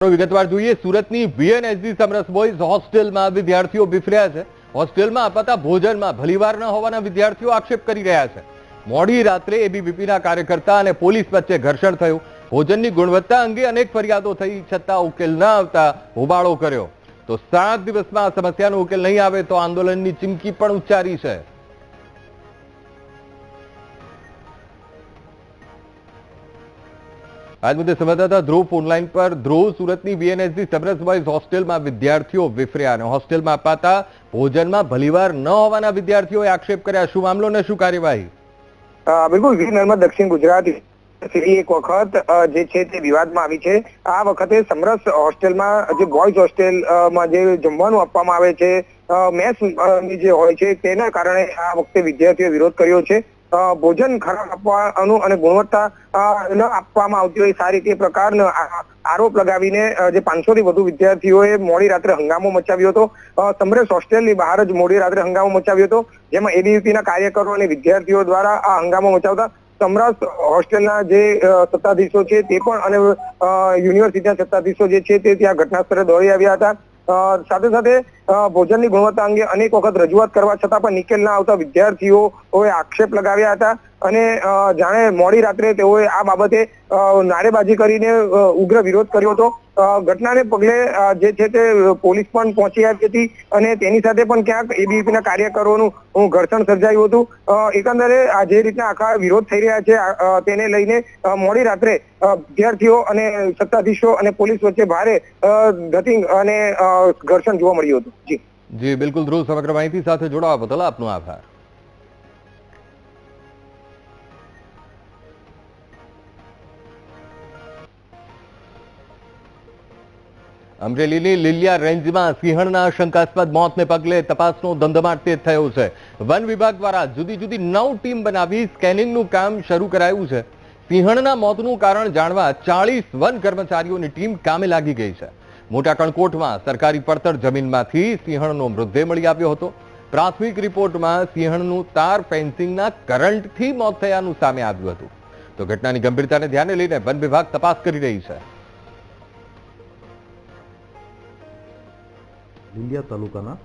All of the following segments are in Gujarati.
વિગતવાર જોઈએ, સુરતની વીએનએસજી સમરસ બોયઝ હોસ્ટેલમાં વિદ્યાર્થીઓ બિફર્યા છે. હોસ્ટેલમાં અપાતા ભોજનમાં ભલીવાર ન હોવાના વિદ્યાર્થીઓ આક્ષેપ કરી રહ્યા છે. મોડી રાત્રે એબીવીપીના કાર્યકર્તા અને પોલીસ વચ્ચે ઘર્ષણ થયું. ભોજનની ગુણવત્તા અંગે અનેક ફરિયાદો થઈ, છતાં ઉકેલ ન આવતા હોબાળો કર્યો. તો સાત દિવસમાં આ સમસ્યાનો ઉકેલ નહીં આવે તો આંદોલનની ચીમકી પણ ઉચ્ચારી છે. આજ મુદ્દે સંવાદદાતા ધ્રુવ ફોનલાઈન પર. ધ્રુવ, સુરતની વીએનએસજી સબરસ બોયઝ હોસ્ટેલમાં વિદ્યાર્થીઓ વિફર્યા અને હોસ્ટેલમાં અપાતા ભોજનમાં ભલીવાર ન હોવાના વિદ્યાર્થીઓએ આક્ષેપ કર્યા. શું મામલો ને શું કાર્યવાહી? બિલકુલ. વીર દક્ષિણ ગુજરાત એક વખત જે છે તે વિવાદમાં આવી છે. આ વખતે સમરસ હોસ્ટેલમાં, જે બોયઝ હોસ્ટેલમાં જે જમવાનું આપવામાં આવે છે મેસ જે હોય છે, તેના કારણે આ વખતે વિદ્યાર્થીઓએ વિરોધ કર્યો છે. ભોજન ખરાબ આપવાનું અને ગુણવત્તા ન આપવામાં આવતી હોય સારી રીતે પ્રકારનો આરોપ લગાવીને જે પાંચસો થી વધુ વિદ્યાર્થીઓએ મોડી રાત્રે હંગામો મચાવ્યો હતો. અ, સમરસ હોસ્ટેલની બહાર જ મોડી રાત્રે હંગામો મચાવ્યો હતો જેમાં એબીવીપીના કાર્યકરો અને વિદ્યાર્થીઓ દ્વારા આ હંગામો મચાવતા સમરસ હોસ્ટેલના જે સત્તાધીશો છે તે પણ અને યુનિવર્સિટીના સત્તાધીશો જે છે તે ત્યાં ઘટના સ્થળે દોડી આવ્યા હતા. સાથે સાથે ભોજનની ગુણવત્તા અંગે અનેક વખત રજૂઆત કરવા છતાં પણ નિકેલ ના આવતા વિદ્યાર્થીઓએ આક્ષેપ લગાવ્યા હતા અને જાણે મોડી રાત્રે તેઓએ આ બાબતે નારેબાજી કરીને ઉગ્ર વિરોધ કર્યો હતો. ઘટનાને પગલે જે છે તે પોલીસ પણ પહોંચી આવી હતી અને તેની સાથે પણ ક્યાંક એબીવીપીના કાર્યકરોનું ઘર્ષણ સર્જાયું હતું. એકંદરે જે રીતના આખા વિરોધ થઈ રહ્યા છે તેને લઈને મોડી રાત્રે વિદ્યાર્થીઓ અને સત્તાધીશો અને પોલીસ વચ્ચે ભારે ધતિંગ અને ઘર્ષણ જોવા મળ્યું હતું. જી. જી, બિલકુલ ધ્રુવ, સમગ્ર માહિતી સાથે જોડાવા બદલ આપનો આભાર. અમરેલીની લીલિયા રેન્જમાં સિંહણના શંકાસ્પદ મોતને પગલે તપાસનો ધમધમાટ તેજ થયો છે. વન વિભાગ દ્વારા જુદી જુદી નવ ટીમ બનાવી સ્કેનિંગનું કામ શરૂ કરાયું છે. સિંહણના મોતનું કારણ જાણવા ચાળીસ વન કર્મચારીઓની ટીમ કામે લાગી ગઈ છે. મોટા કણકોટમાં સરકારી પડતર જમીનમાંથી સિંહણનો મૃતદેહ મળી આવ્યો હતો. પ્રાથમિક રિપોર્ટમાં સિંહણનું તાર ફેન્સિંગના કરંટથી મોત થયાનું સામે આવ્યું હતું. તો ઘટનાની ગંભીરતાને ધ્યાને લઈને વન વિભાગ તપાસ કરી રહી છે. લીલિયા તાલુકાના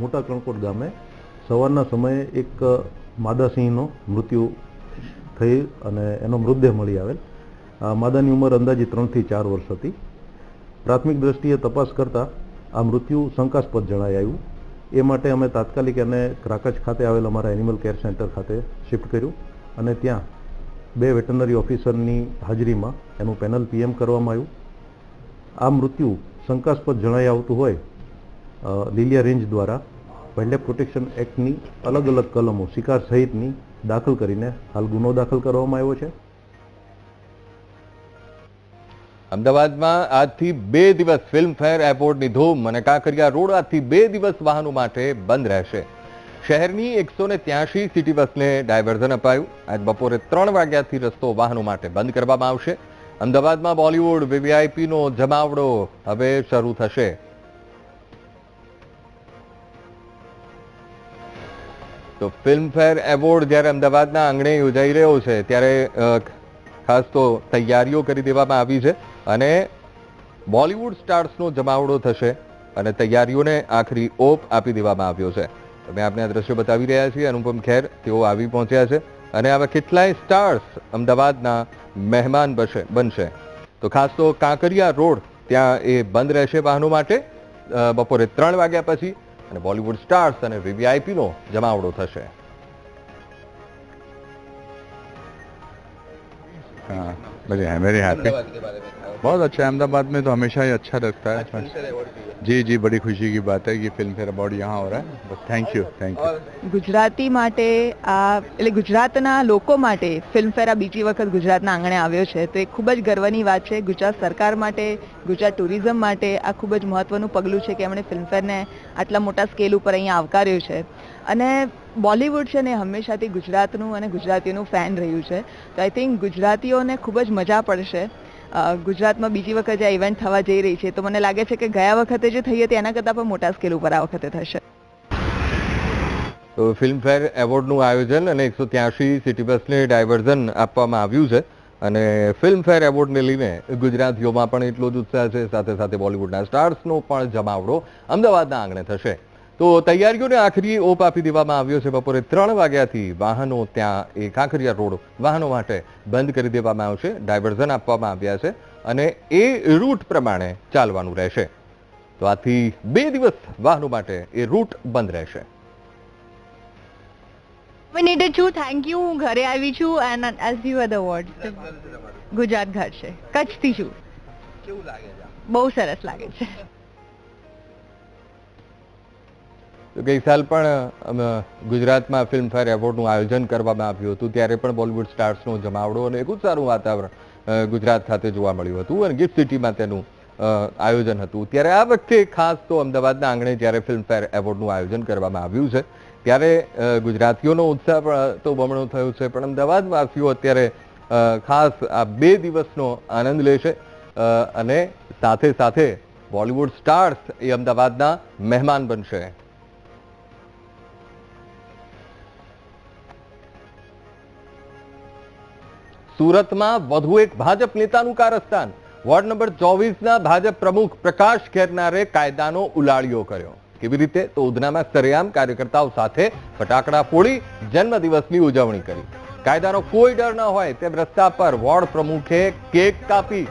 મોટા કણકોટ ગામે સવારના સમયે એક માદાસિંહનો મૃત્યુ થઈ અને એનો મૃતદેહ મળી આવેલ. માદાની ઉંમર અંદાજે ત્રણથી ચાર વર્ષ હતી. પ્રાથમિક દ્રષ્ટિએ તપાસ કરતાં આ મૃત્યુ શંકાસ્પદ જણાઈ આવ્યું. એ માટે અમે તાત્કાલિક એને ક્રાકચ ખાતે આવેલ અમારા એનિમલ કેર સેન્ટર ખાતે શિફ્ટ કર્યું અને ત્યાં બે વેટરનરી ઓફિસરની હાજરીમાં એનું પેનલ પીએમ કરવામાં આવ્યું. આ મૃત્યુ શંકાસ્પદ જણાઈ આવતું હોય લીલિયા રેન્જ દ્વારા વાઇલ્ડલાઇફ પ્રોટેક્શન એક્ટની અલગ અલગ કલમો શિકાર સહિતની દાખલ કરીને હાલ ગુનો દાખલ કરવામાં આવ્યો છે. અમદાવાદમાં આજથી બે દિવસ ફિલ્મફેર એરપોર્ટની ધૂમ અને કાંકરિયા રોડ આજથી બે દિવસ વાહનો માટે બંધ રહેશે. શહેરની એકસો ને ત્યાસી સિટી બસને ડાયવર્ઝન અપાયું. આજ બપોરે ત્રણ વાગ્યાથી રસ્તો વાહનો માટે બંધ કરવામાં આવશે. અમદાવાદમાં બોલિવૂડ વીવીઆઈપીનો જમાવડો હવે શરૂ થશે. તો ફિલ્મફેર એવોર્ડ જ્યારે અમદાવાદના આંગણે યોજાઈ રહ્યો છે, ત્યારે ખાસ તો તૈયારીઓ કરી દેવામાં આવી છે અને બોલિવૂડ સ્ટાર્સનો જમાવડો થશે અને તૈયારીઓને આખરી ઓપ આપી દેવામાં આવ્યો છે. તમે આપને આ દ્રશ્યો બતાવી રહ્યા છીએ, અનુપમ ખેર, તેઓ આવી પહોંચ્યા છે અને આવા કેટલાય સ્ટાર્સ અમદાવાદના મહેમાન બનશે બનશે. તો ખાસ તો કાંકરિયા રોડ ત્યાં એ બંધ રહેશે વાહનો માટે બપોરે ત્રણ વાગ્યા પછી અને બોલિવૂડ સ્ટાર્સ અને વીવીઆઈપીનો જમાવડો થશે. હા બધી આઈ એમ વેરી હેપી बहुत अच्छा है अहमदाबाद में तो हमेशा ही अच्छा लगता है जी जी बड़ी खुशी की बात है कि फिल्म फेयर अवार्ड यहाँ हो रहा है बस thank you thank you Gujarati માટે આ એટલે ગુજરાતના લોકો માટે ફિલ્મફેર આ બીજી વખત ગુજરાતના આંગણે આવ્યો છે તો એ ખૂબ જ ગર્વની વાત છે ગુજરાત સરકાર માટે ગુજરાત ટુરિઝમ માટે આ ખૂબ જ મહત્વનું પગલું છે કે એમણે ફિલ્મફેરને આટલા મોટા સ્કેલ ઉપર અહીંયા આવકાર્યું છે અને બોલિવૂડ છે ને હંમેશાથી ગુજરાતનું અને ગુજરાતીઓનું ફેન રહ્યું છે તો આઈ થિંક ગુજરાતીઓને ખૂબ જ મજા પડશે અ, ગુજરાતમાં બીજી વખત આ ઇવેન્ટ થવા જઈ રહી છે. તો મને લાગે છે કે ગયા વખતે જે થઈ હતી, એના કરતાં પણ મોટા સ્કેલ ઉપર આ વખતે થશે. તો ફિલ્મફેર એવોર્ડનું આયોજન અને એકસો ત્યાસી સિટી બસને ડાયવર્ઝન આપવામાં આવ્યું છે. અને ફિલ્મફેર એવોર્ડને લઈને ગુજરાતીઓમાં પણ એટલો જ ઉત્સાહ છે. સાથે સાથે બોલિવૂડના સ્ટાર્સનો પણ જમાવડો અમદાવાદના આંગણે થશે. તો તૈયારીઓને આખરી ઓપ આપી દેવામાં આવ્યો છે. બપોરે ત્રણ વાગ્યાથી વાહનો ત્યાં એ કાંકરિયા રોડ વાહનો માટે બંધ કરી દેવામાં આવશે. ડાયવર્ઝન આપવામાં આવ્યા છે અને એ રૂટ પ્રમાણે ચાલવાનું રહેશે. તો આથી બે દિવસ વાહનો માટે એ રૂટ બંધ રહેશે. નોમિનેટેડ છું. થેન્ક યુ હું ઘરે આવી છું and as you the award Gujarat ઘર છે. કચ્છથી છું. કેવું લાગે છે? બહુ સરસ લાગે છે. તો ગઈ સાલ પણ ગુજરાતમાં ફિલ્મફેર એવોર્ડનું આયોજન કરવામાં આવ્યું હતું, ત્યારે પણ બોલિવૂડ સ્ટાર્સનો જમાવડો અને ખૂબ સારું વાતાવરણ ગુજરાત ખાતે જોવા મળ્યું હતું અને ગિફ્ટ સિટીમાં તેનું આયોજન હતું. ત્યારે આ વખતે ખાસ તો અમદાવાદના આંગણે જ્યારે ફિલ્મફેર એવોર્ડનું આયોજન કરવામાં આવ્યું છે, ત્યારે ગુજરાતીઓનો ઉત્સાહ પણ તો બમણો થયો છે, પણ અમદાવાદવાસીઓ અત્યારે ખાસ આ બે દિવસનો આનંદ લેશે અને સાથે સાથે બોલિવૂડ સ્ટાર્સ એ અમદાવાદના મહેમાન બનશે. સુરતમાં વધુ એક ભાજપ નેતાનું કારસ્તાન. વોર્ડ નંબર ચોવીસના ભાજપ પ્રમુખ પ્રકાશ ખેરનારે કાયદાનો ઉલાળ્યો કર્યો. કેવી રીતે? તો ઉધનામાં સરેઆમ કાર્યકર્તાઓ સાથે ફટાકડા ફોડી જન્મદિવસની ઉજવણી કરી. કાયદાનો કોઈ ડર ન હોય તેમ રસ્તા પર વોર્ડ પ્રમુખે કેક કાપી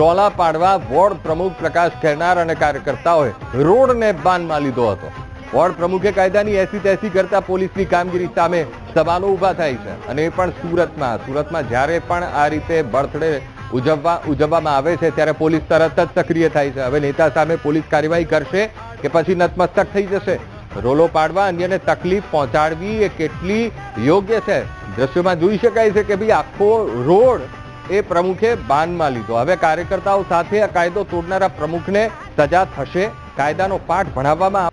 રોલા પાડવા વોર્ડ પ્રમુખ પ્રકાશ ખેરનાર અને કાર્યકર્તાઓએ રોડને બાનમાં લીધો હતો. વોર્ડ પ્રમુખે કાયદાની એસી તેસી કરતા પોલીસની કામગીરી સામે સવાલો ઊભા થાય છે. અને એ પણ સુરતમાં. સુરતમાં જ્યારે પણ આ રીતે બર્થડે ઉજવવા, ઉજવવામાં આવે છે, ત્યારે પોલીસ તરત જ સક્રિય થાય છે. હવે નેતા સામે પોલીસ કાર્યવાહી કરશે કે પછી નતમસ્તક થઈ જશે? રોલો પાડવા અન્યને તકલીફ પહોંચાડવી એ કેટલી યોગ્ય છે? દ્રશ્યોમાં જોઈ શકાય છે કે ભાઈ આખો રોડ એ પ્રમુખે બાનમાં લીધો. હવે કાર્યકર્તાઓ સાથે આ કાયદો તોડનારા પ્રમુખને સજા થશે. કાયદાનો પાઠ ભણાવવામાં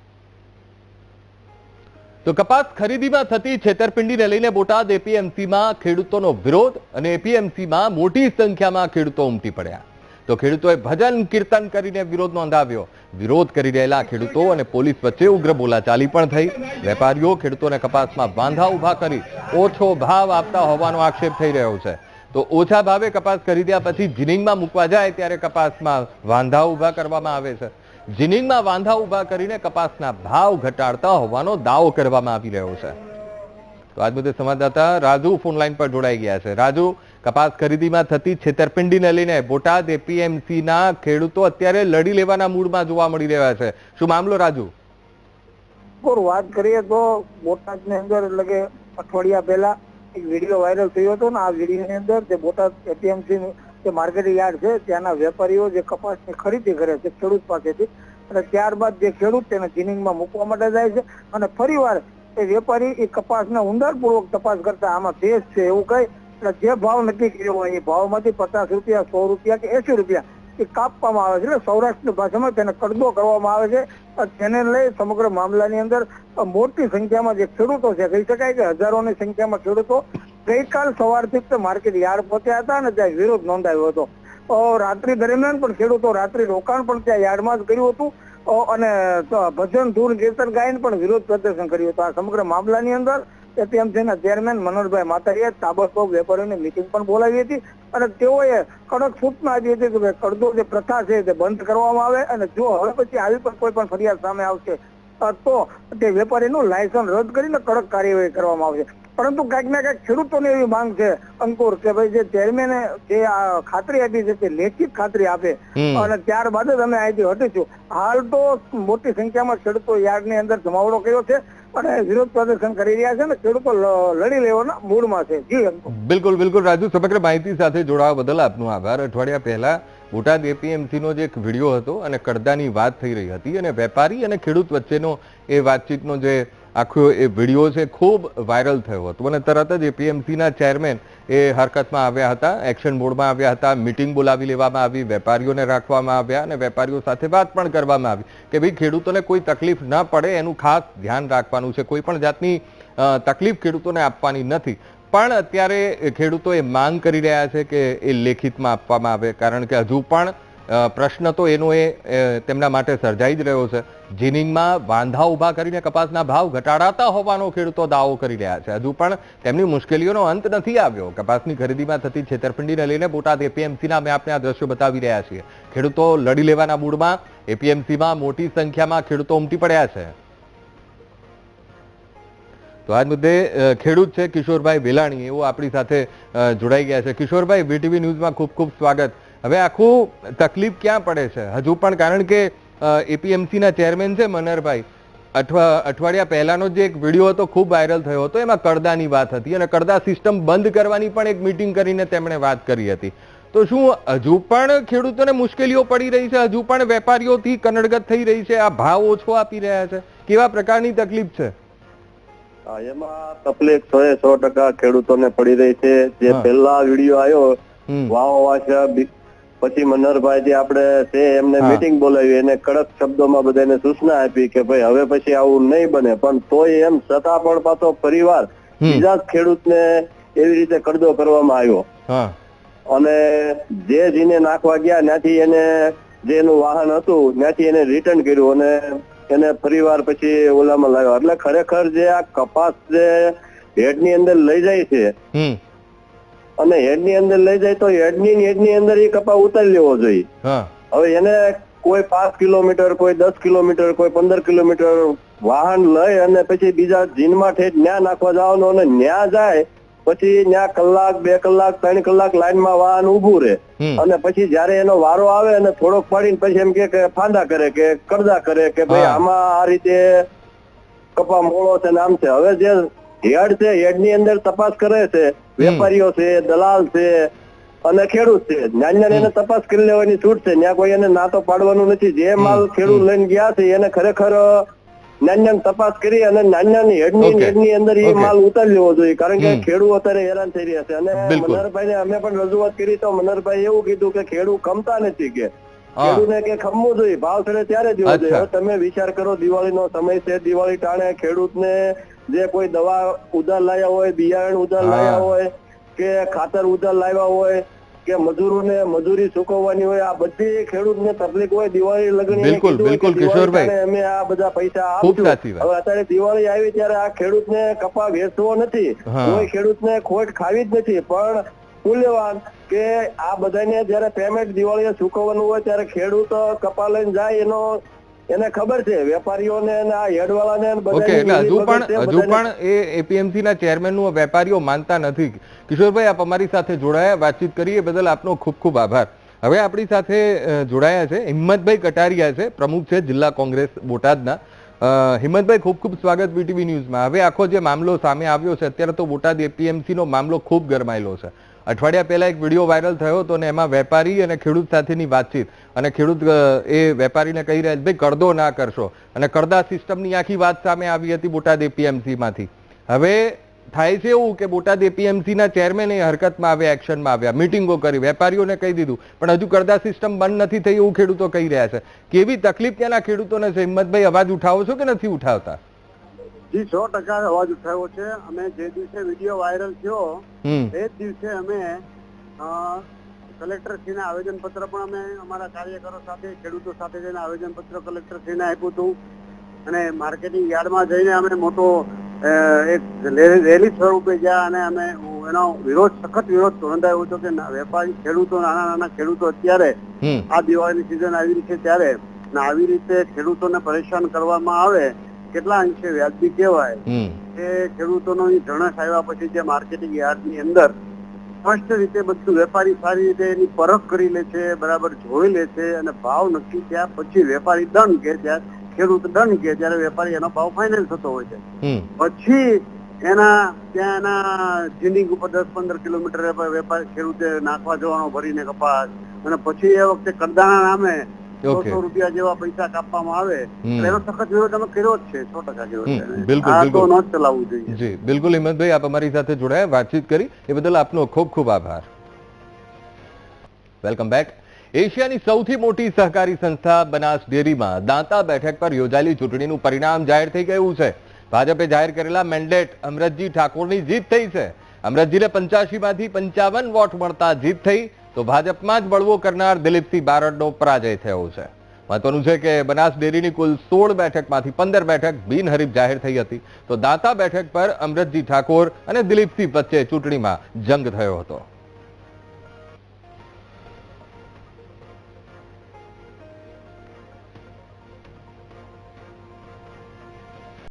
તો કપાસ ખરીદીમાં થતી છેતરપિંડીને લઈને બોટાદ એપીએમસીમાં ખેડૂતોનો વિરોધ અને એપીએમસીમાં મોટી સંખ્યામાં ખેડૂતો ઉમટી પડ્યા. તો ખેડૂતોએ ભજન કીર્તન કરીને વિરોધ નોંધાવ્યો. વિરોધ કરી રહેલા ખેડૂતો અને પોલીસ વચ્ચે ઉગ્ર બોલાચાલી પણ થઈ. વેપારીઓ ખેડૂતોને કપાસમાં વાંધા ઊભા કરી ઓછો ભાવ આપતા હોવાનો આક્ષેપ થઈ રહ્યો છે. તો ઓછા ભાવે કપાસ ખરીદ્યા પછી જીનિંગમાં મૂકવા જાય ત્યારે કપાસમાં વાંધા ઊભા કરવામાં આવે છે. જીનિંગમાં વાંધા ઊભા કરીને કપાસના ભાવ ઘટાડતા હોવાનો દાવો કરવામાં આવી રહ્યો છે. તો આજ મુદ્દે સંવાદદાતા રાજુ ફોનલાઈન પર જોડાઈ ગયા છે. રાજુ, કપાસ ખરીદીમાં થતી છેતરપિંડીને લઈને બોટાદ એપીએમસીના ખેડૂતો અત્યારે લડી લેવાના મૂડમાં જોવા મળી રહ્યા છે. શું મામલો, રાજુ? વાત કરીએ તો બોટાદની અંદર, એટલે કે અઠવાડિયા પહેલા એક વીડિયો વાયરલ થયો હતો ને, આ વિડીયોની અંદર જે બોટાદ એપીએમસી જે માર્કેટિંગ યાર્ડ છે, ત્યાંના વેપારીઓ જે કપાસની ખરીદી કરે છે, ખેડૂત પાસેથી, અને ત્યારબાદ જે ખેડૂત તેને જીનિંગમાં મૂકવા માટે જાય છે, અને ફરીવાર એ વેપારી એ કપાસને ઊંડાણપૂર્વક તપાસ કરતા આમાં ભેજ છે એવું કહી એટલે જે ભાવ નક્કી કર્યો હોય એ ભાવમાંથી પચાસ રૂપિયા, સો રૂપિયા કે એસી રૂપિયા એ કાપવામાં આવે છે. એટલે સૌરાષ્ટ્રની ભાષામાં તેને કડદો કરવામાં આવે છે. તેને લઈ સમગ્ર મામલાની અંદર મોટી સંખ્યામાં જે ખેડૂતો છે, કહી શકાય કે હજારોની સંખ્યામાં ખેડૂતો ગઈકાલ સવારથી જ માર્કેટ યાર્ડ પહોંચ્યા હતા અને ત્યાં વિરોધ નોંધાયો હતો. રાત્રિ દરમિયાન પણ ખેડૂતો રાત્રિ રોકાણ પણ ત્યાં યાર્ડમાં જ કર્યું હતું. અને ભજન ધૂન કીર્તન ગાયન પણ વિરોધ પ્રદર્શન કર્યું હતું. આ સમગ્ર મામલાની અંદર એપીએમસીના ચેરમેન મનોજભાઈ માતારીએ તાબડતોબ વેપારીઓની મિટિંગ પણ બોલાવી હતી અને તેઓએ કડક સૂચના આપી હતી કે કડદો જે પ્રથા છે તે બંધ કરવામાં આવે અને જો હવે પછી આવી પણ કોઈ પણ ફરિયાદ સામે આવશે તો તે વેપારીનું લાયસન્સ રદ કરીને કડક કાર્યવાહી કરવામાં આવશે. પરંતુ કાંઈક ને કાંઈક ખેડૂતોની એવી માંગ છે અંકુર કે ભાઈ જે ચેરમેને જે ખાતરી આપી છે તે લેખિત ખાતરી આપે. અને ત્યારબાદ જ અમે અહીંથી હટીશું. હાલ તો મોટી સંખ્યામાં ખેડૂતો યાર્ડની અંદર જમાવડો કર્યો છે. અને વિરોધ પ્રદર્શન કરી રહ્યા છે અને ખેડૂતો લડી લેવાના મૂડમાં છે. બિલકુલ બિલકુલ, રાજુ, સમગ્ર માહિતી સાથે જોડાવા બદલ આપનો આભાર. અઠવાડિયા પહેલા બોટાદ એપીએમસીનો જે એક વીડિયો હતો અને કડદાની વાત થઈ રહી હતી અને વેપારી અને ખેડૂત વચ્ચેનો એ વાતચીતનો જે આખો એ વીડિયો છે, ખૂબ વાયરલ થયો હતો. અને તરત જ એપીએમસીના ચેરમેન એ હરકતમાં આવ્યા હતા, એક્શન બોર્ડમાં આવ્યા હતા, મિટિંગ બોલાવી લેવામાં આવી, વેપારીઓને રાખવામાં આવ્યા અને વેપારીઓ સાથે વાત પણ કરવામાં આવી કે ભાઈ, ખેડૂતોને કોઈ તકલીફ ન પડે, એનું ખાસ ધ્યાન રાખવાનું છે. કોઈ પણ જાતની તકલીફ ખેડૂતોને આપવાની નથી. પણ અત્યારે ખેડૂતો એ માંગ કરી રહ્યા છે કે એ લેખિતમાં આપવામાં આવે. કારણ કે હજુ પણ પ્રશ્ન તો એનો એ તેમના માટે સર્જાઈ જ રહ્યો છે. જીનિંગમાં વાંધા ઊભા કરીને કપાસના ભાવ ઘટાડાતા હોવાનો ખેડૂતો દાવો કરી રહ્યા છે. હજુ પણ તેમની મુશ્કેલીઓનો અંત નથી આવ્યો. કપાસની ખરીદીમાં થતી છેતરપિંડીને લઈને બોટાદ એપીએમસીના અમે આપને આ દ્રશ્યો બતાવી રહ્યા છીએ. ખેડૂતો લડી લેવાના મૂડમાં એપીએમસીમાં મોટી સંખ્યામાં ખેડૂતો ઉમટી પડ્યા છે. તો આજ મુદ્દે ખેડૂત છે કિશોરભાઈ વેલાણી. એવો આપણી સાથે જોડાઈ ગયા છે. કિશોરભાઈ, વીટીવી ન્યૂઝમાં ખૂબ ખૂબ સ્વાગત. હવે આખું તકલીફ ક્યાં પડે છે? હજુ પણ કારણ કે એપીએમસીના ચેરમેન છે મનહરભાઈ અઠવા અઠવાડિયા પહેલાનો જે એક વીડિયો હતો ખૂબ વાયરલ થયો હતો એમાં કડદાની વાત હતી અને કડદા સિસ્ટમ બંધ કરવાની પણ એક મિટિંગ કરીને તેમણે વાત કરી હતી. તો શું હજુ પણ ખેડૂતોને મુશ્કેલીઓ પડી રહી છે? હજુ પણ વેપારીઓથી કનડગત થઈ રહી છે? આ ભાવ ઓછો આપી રહ્યા છે? કેવા પ્રકારની તકલીફ છે? એમાં તકલીફ સો સો ટકા ખેડૂતોને પડી રહી છે. જે. પહેલા વીડિયો આવ્યો વાવ વાછા પછી મનહરભાઈ જે આપણે છે એમને મિટિંગ બોલાવી એને કડક શબ્દોમાં બધાને સૂચના આપી કે ભાઈ હવે પછી આવું નહીં બને. પણ તોય એમ છતાં પણ પાછો પરિવાર બીજા ખેડૂતને એવી રીતે કરદો કરવામાં આવ્યો. અને જે જીને નાખવા ગયા ત્યાંથી એને જે એનું વાહન હતું ત્યાંથી એને રિટર્ન કર્યું અને એને ફરીવાર પછી ઓલામાં લાવ્યો. એટલે ખરેખર જે આ કપાસ જે હેડની અંદર લઈ જાય છે અને હેડની અંદર લઈ જાય તો હેડની હેડ હેડની અંદર એ કપા ઉતારી લેવો જોઈએ. હવે એને કોઈ પાંચ કિલોમીટર કોઈ દસ કિલોમીટર કોઈ પંદર કિલોમીટર વાહન લઈ અને પછી બીજા જીનમાં ઠેઠ ન્યા નાખવા જવાનું અને ન્યા જાય પછી ન્યા કલાક બે કલાક ત્રણ કલાક લાઈનમાં વાહન ઉભું રહે. અને પછી જયારે એનો વારો આવે અને થોડોક પડીને પછી એમ કે કે ફાંદા કરે કે કરદા કરે કે ભાઈ આમાં આ રીતે કપા મોળો છે ને આમ છે. હવે જે હેડ છે હેડની અંદર તપાસ કરે છે વેપારીઓ છે દલાલ છે અને ખેડૂત છે. નાની નાની એને તપાસ કરી લેવાની છૂટ છે. ત્યાં કોઈ એને નાતો પાડવાનું નથી. જે માલ ખેડૂત લઈને ગયા છે એને ખરેખર નાની નાની તપાસ કરી અને નાની નાની હેડની. હેડની અંદર એ માલ ઉતારી લેવો જોઈએ. કારણ કે ખેડૂત અત્યારે હેરાન થઈ રહ્યા છે. અને. મનહરભાઈ ને અમે પણ રજૂઆત કરી તો મનહરભાઈ એવું કીધું કે ખેડૂત કમતા નથી કે. ખેડૂતને કે ખમવું જોઈએ. ભાવ ચડે ત્યારે દેવો જોઈએ. તમે વિચાર કરો દિવાળીનો સમય છે. દિવાળી ટાણે ખેડૂતને જે કોઈ દવા ઉધાર લાયા હોય બિયારણ ઉધાર લાવ્યા લાયા હોય કે ખાતર ઉધાર લાવ્યા હોય કે મજૂરોને મજૂરી ચૂકવવાની હોય આ બધી ખેડૂતને તકલીફ હોય દિવાળી લગન બિલકુલ, બિલકુલ, કિશોરભાઈ. અમે આ બધા પૈસા આપશું. હવે અત્યારે દિવાળી આવી ત્યારે આ ખેડૂતને કપા વેચવો નથી. કોઈ ખેડૂતને ખોટ ખાવી જ નથી. પણ મૂલ્યવાન કે આ બધાને જયારે પેમેન્ટ દિવાળીએ ચૂકવવાનું હોય ત્યારે ખેડૂત કપા લઈને જાય એનો એને ખબર છે વેપારીઓને આ હેડવાળાને ઓકે એટલે હજુ પણ હજુ પણ એ એપીએમસી ના ચેરમેનનું વેપારીઓ માનતા નથી. કિશોરભાઈ આપ અમારી સાથે જોડાયા વાતચીત કરી એ બદલ આપનો ખૂબ ખૂબ આભાર. હવે આપણી સાથે જોડાયા છે હિંમતભાઈ કટારિયા છે પ્રમુખ છે જિલ્લા કોંગ્રેસ બોટાદના. હિંમતભાઈ ખૂબ ખૂબ સ્વાગત બીટીવી ન્યૂઝમાં. હવે આખો જે મામલો સામે આવ્યો છે અત્યારે તો બોટાદ એપીએમસી નો મામલો ખૂબ ગરમાયેલો છે. અઠવાડિયા પહેલા એક વીડિયો વાયરલ થયો હતો અને એમાં વેપારી અને ખેડૂત સાથેની વાતચીત. અને ખેડૂત એ વેપારીને કહી રહ્યા ભાઈ, કરદો ના કરશો. અને કરદા સિસ્ટમની આખી વાત સામે આવી હતી બોટાદ એપીએમસીમાંથી હવે થાય છે એવું કે બોટાદ એપીએમસીના ચેરમેન એ હરકતમાં આવ્યા, એક્શનમાં આવ્યા, મિટિંગો કરી, વેપારીઓને કહી દીધું. પણ હજુ કરદા સિસ્ટમ બંધ નથી થઈ એવું ખેડૂતો કહી રહ્યા છે. કેવી તકલીફ ત્યાંના ખેડૂતોને છે? હિંમતભાઈ, અવાજ ઉઠાવો છો કે નથી ઉઠાવતા? જી સો ટકા અવાજ ઉઠાવ્યો છે. અમે જે દિવસે વીડિયો વાયરલ થયો એ જ દિવસે અમે કલેક્ટરશ્રીને આવેદન પત્ર પણ અમે અમારા કાર્યકરો સાથે ખેડૂતો સાથે જઈને આવેદન પત્ર કલેક્ટરશ્રીને આપ્યું હતું. અને માર્કેટિંગ યાર્ડમાં જઈને અમે મોટો એક રેલી સ્વરૂપે ગયા અને અમે એનો વિરોધ સખત વિરોધ નોંધાયો હતો કે વેપારી ખેડૂતો નાના નાના ખેડૂતો અત્યારે આ દિવાળીની સિઝન આવી રહી છે ત્યારે આવી રીતે ખેડૂતોને પરેશાન કરવામાં આવે કેટલા અંશે વ્યાજબી કહેવાય એ ખેડૂતોનો ધણસ આવ્યા પછી જે માર્કેટિંગ યાર્ડની અંદર સ્પષ્ટ રીતે બધું વેપારી સારી રીતે એની પરખ કરી લે છે બરાબર જોઈ લે છે અને ભાવ નક્કી થયા પછી વેપારી દંડ કે ત્યારે ખેડૂત દંડ કે ત્યારે વેપારી એનો ભાવ ફાઇનલ થતો હોય છે. પછી એના ત્યાં એના જીનિંગ ઉપર દસ પંદર કિલોમીટર વેપા- વેપારી ખેડૂતે નાખવા જવાનો ભરીને કપાસ અને પછી એ વખતે કરદાના નામે ઓકે સો રૂપિયા જેવા પૈસા કાપવામાં આવે એનો સખત વિરોધ અમે કર્યો જ છે સો ટકા જેવો બિલકુલ, બિલકુલ. ન ચલાવવું જોઈએ. જી બિલકુલ હિંમતભાઈ આપ અમારી સાથે જોડાયા વાતચીત કરી. એ બદલ આપનો ખૂબ ખૂબ આભાર. વેલકમ બેક એશિયાની સૌથી મોટી સહકારી સંસ્થા બનાસ ડેરીમાં દાંતા બેઠક પર યોજાયેલી ચૂંટણીનું પરિણામ જાહેર થઈ ગયું છે. ભાજપે જાહેર કરેલા મેન્ડેટ અમરતજી ઠાકોરની જીત થઈ છે. અમરતજીને પંચ્યાસી માંથી પંચાવન વોટ મળતા જીત થઈ. તો ભાજપમાં જ બળવો કરનાર દિલીપસિંહ બારડનો પરાજય થયો છે. મહત્વનું છે કે બનાસ ડેરીની કુલ સોળ બેઠકમાંથી પંદર બેઠક બિનહરીફ જાહેર થઈ હતી. તો દાંતા બેઠક પર અમરતજી ઠાકોર અને દિલીપસિંહ વચ્ચે ચૂંટણીમાં જંગ થયો હતો.